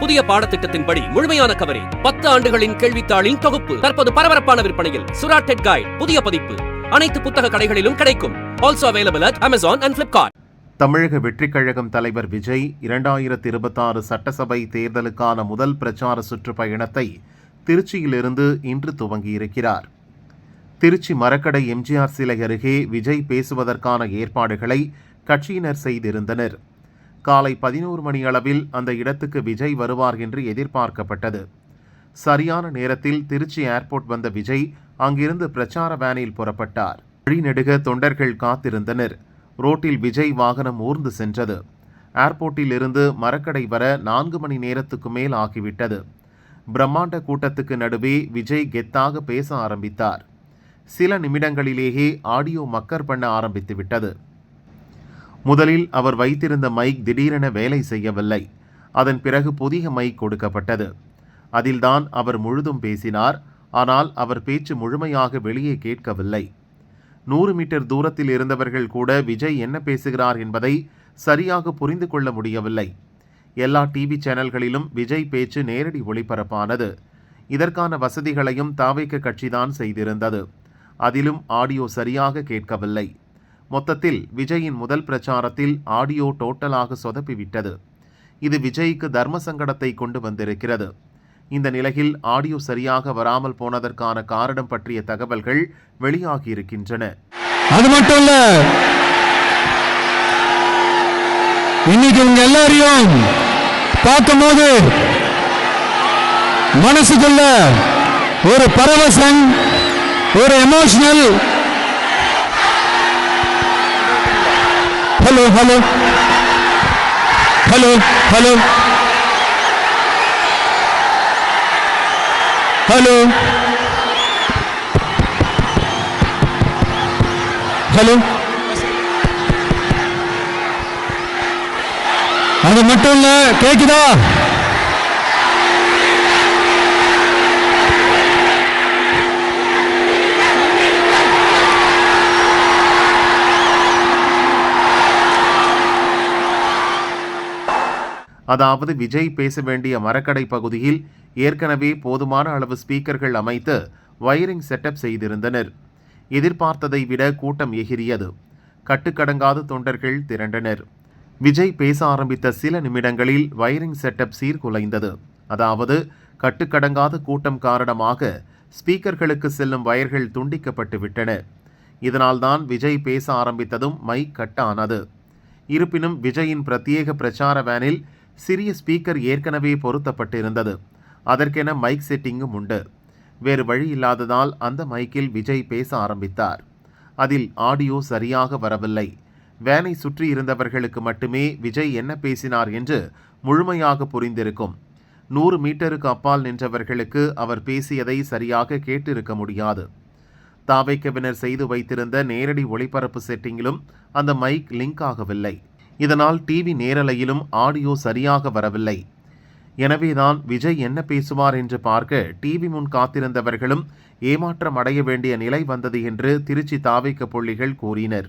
புதிய பாடத்திட்டத்தின்படி முழுமையான கவரேஜ் பத்து ஆண்டுகளின் கேள்வித்தாளின் தொகுப்பு. தற்போது பரபரப்பான விற்பனையில். சுராட்டெட் கைட் புதிய பதிப்பு. அனைத்து புத்தக கடைகளிலும் கிடைக்கும். Also available at Amazon and Flipkart Tamilaga Vettri Kazhagam தலைவர் விஜய் இரண்டாயிரத்தி இருபத்தாறு சட்டசபை தேர்தலுக்கான முதல் பிரச்சார சுற்றுப்பயணத்தை திருச்சியிலிருந்து இன்று துவங்கியிருக்கிறார். திருச்சி மரக்கடை எம்ஜிஆர் சிலை அருகே விஜய் பேசுவதற்கான ஏற்பாடுகளை கட்சியினர் செய்திருந்தனர். காலை பதினோரு மணி அளவில் அந்த இடத்துக்கு விஜய் வருவார் என்று எதிர்பார்க்கப்பட்டது. சரியான நேரத்தில் திருச்சி ஏர்போர்ட் வந்த விஜய் அங்கிருந்து பிரச்சார வேனில் புறப்பட்டார். வழிநெடுக தொண்டர்கள் காத்திருந்தனர். ரோட்டில் விஜய் வாகனம் ஊர்ந்து சென்றது. ஏர்போர்ட்டில் இருந்து மரக்கடை வர நான்கு மணி நேரத்துக்கு மேல் ஆகிவிட்டது. பிரம்மாண்ட கூட்டத்துக்கு நடுவே விஜய் கெத்தாக பேச ஆரம்பித்தார். சில நிமிடங்களிலேயே ஆடியோ மக்கர் பண்ண ஆரம்பித்து விட்டது முதலில் அவர் வைத்திருந்த மைக் திடீரென வேலை செய்யவில்லை. அதன் பிறகு புதிய மைக் கொடுக்கப்பட்டது. அதில்தான் அவர் முழுதும் பேசினார். ஆனால் அவர் பேச்சு முழுமையாக வெளியே கேட்கவில்லை. நூறு மீட்டர் தூரத்தில் இருந்தவர்கள் கூட விஜய் என்ன பேசுகிறார் என்பதை சரியாக புரிந்து கொள்ள முடியவில்லை. எல்லா டிவி சேனல்களிலும் விஜய் பேச்சு நேரடி ஒளிபரப்பானது. இதற்கான வசதிகளையும் தாவைக்க கட்சிதான் செய்திருந்தது. அதிலும் ஆடியோ சரியாக கேட்கவில்லை. மொத்தத்தில் விஜயின் முதல் பிரச்சாரத்தில் ஆடியோ டோட்டலாக சொதப்பிவிட்டது. இது விஜய்க்கு தர்ம சங்கடத்தை கொண்டு வந்திருக்கிறது. இந்த நிலையில் ஆடியோ சரியாக வராமல் போனதற்கான காரணம் பற்றிய தகவல்கள் வெளியாகியிருக்கின்றன. அது மட்டும் இல்ல இன்னைக்கு உங்க எல்லாரையும் பார்க்கும்போது மனசுக்குள்ள ஒரு பரவசம் ஒரு emotional hello hello hello hello hello hello அது மட்டும் இல்ல கேக்குதா? அதாவது விஜய் பேச வேண்டிய மரக்கடை பகுதியில் ஏற்கனவே போதுமான அளவு ஸ்பீக்கர்கள் அமைத்து வயரிங் செட்டப் செய்திருந்தனர். எதிர்பார்த்ததை விட கூட்டம் எகிரியது கட்டுக்கடங்காத தொண்டர்கள் திரண்டனர். விஜய் பேச ஆரம்பித்த சில நிமிடங்களில் வயரிங் செட்டப் சீர்குலைந்தது. அதாவது கட்டுக்கடங்காத கூட்டம் காரணமாக ஸ்பீக்கர்களுக்கு செல்லும் வயர்கள் துண்டிக்கப்பட்டு விட்டன. இதனால்தான் விஜய் பேச ஆரம்பித்ததும் மைக் கட்டானது இருப்பினும் விஜயின் பிரத்யேக பிரச்சார வேனில் சிறிய ஸ்பீக்கர் ஏற்கனவே பொருத்தப்பட்டிருந்தது. அதற்கென மைக் செட்டிங்கும் உண்டு. வேறு வழி இல்லாததால் அந்த மைக்கில் விஜய் பேச ஆரம்பித்தார். அதில் ஆடியோ சரியாக வரவில்லை. வேனை சுற்றி இருந்தவர்களுக்கு மட்டுமே விஜய் என்ன பேசினார் என்று முழுமையாக புரிந்திருக்கும். நூறு மீட்டருக்கு அப்பால் நின்றவர்களுக்கு அவர் பேசியதை சரியாக கேட்டிருக்க முடியாது. தாவைக்கவினர் செய்து வைத்திருந்த நேரடி ஒளிபரப்பு செட்டிங்கிலும் அந்த மைக் லிங்க் ஆகவில்லை. இதனால் டிவி நேரலையிலும் ஆடியோ சரியாக வரவில்லை. எனவேதான் விஜய் என்ன பேசுவார் என்று பார்க்க டிவி முன் காத்திருந்தவர்களும் ஏமாற்றம் அடைய வேண்டிய நிலை வந்தது என்று திருச்சி தாவைக்க புள்ளிகள் கூறினர்.